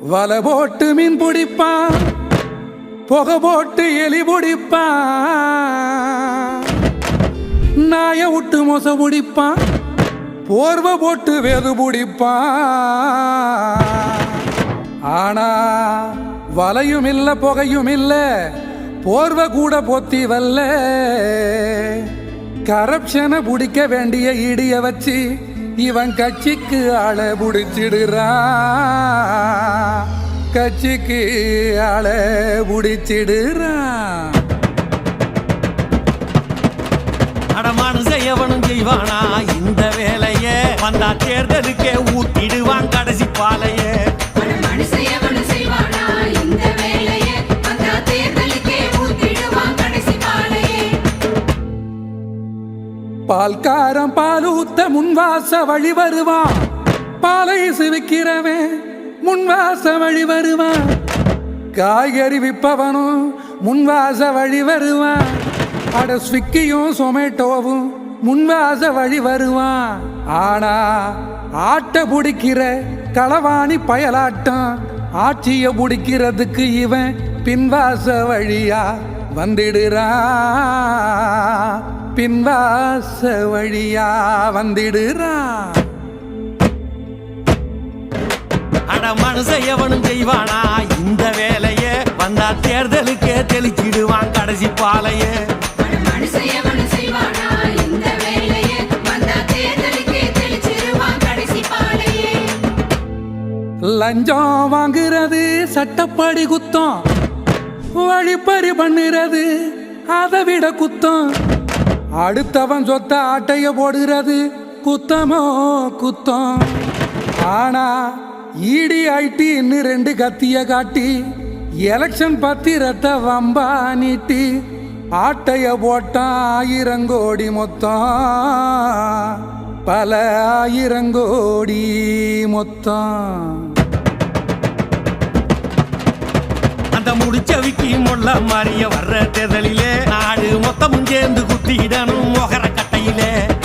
வலை போட்டு மீன் பிடிப்பான். புகை போட்டு எலி பிடிப்பான். நாய விட்டு மொச பிடிப்பான். போர்வை போட்டு வெது பிடிப்பான். ஆனா வலையும் இல்ல புகையும் இல்ல. போர்வை கூட பொத்தி வல்ல. கரப்ஷனை பிடிக்க வேண்டிய இடிய வச்சு இவன் கட்சிக்கு ஆளை பிடிச்சிடுறான். கட்சிக்கு ஆளை பிடிச்சிடுறான் அடமானு எவனும் செய்வானா? இந்த வேலைய வந்தா தேர்தலுக்கே ஊத்திடுவான் கடைசி பாலைய. மனுஷயவனு செய்வானா? இந்த வேலைய வந்தா தேர்தலுக்கே ஊத்திடுவான் கடைசி பாலையே. பால்காரன் பால் ஊத்த முன்வாச வழி வருவான். பாலை சிவிக்கிறவன் முன்வாச வழி வருவான். காய்கறி விற்பவனும் முன்வாச வழி வருவான். அட ஸ்விக்கியும் சொமேட்டோவும் முன்வாச வழி வருவான். ஆனா ஆட்ட பிடிக்கிற களவாணி பயலாட்டம் ஆட்சிய பிடிக்கிறதுக்கு இவன் பின்வாச வழியா வந்துடுறான். பின்வாச வழியா வந்திடுறான். அட மனுஷ எவனும் செய்வானா? இந்த வேலைய வந்தா தேர்தலுக்கே தெளிச்சிடுவான் கடைசி பாலைய. லஞ்சம் வாங்குறது சட்டப்படி குத்தம். வழிப்பறி பண்ணுறது அதை விட குத்தம். அடுத்தவன் சொத்த ஆட்டைய போடுறது குத்தமோ குத்தம். ஆனா ஈடி ஐடின்னு ரெண்டு கத்திய காட்டி எலெக்ஷன் பத்தி ரத்த வம்பா நீட்டி ஆட்டைய போட்டான் ஆயிரங்கோடி மொத்தம். பல ஆயிரங்கோடி மொத்தம். அந்த முடிச்ச விக்கி முள்ள மாறிய வர்ற தேர்தலிலே நாடு மொத்தமும் சேர்ந்து குத்திடணும் மொகர கட்டையிலே.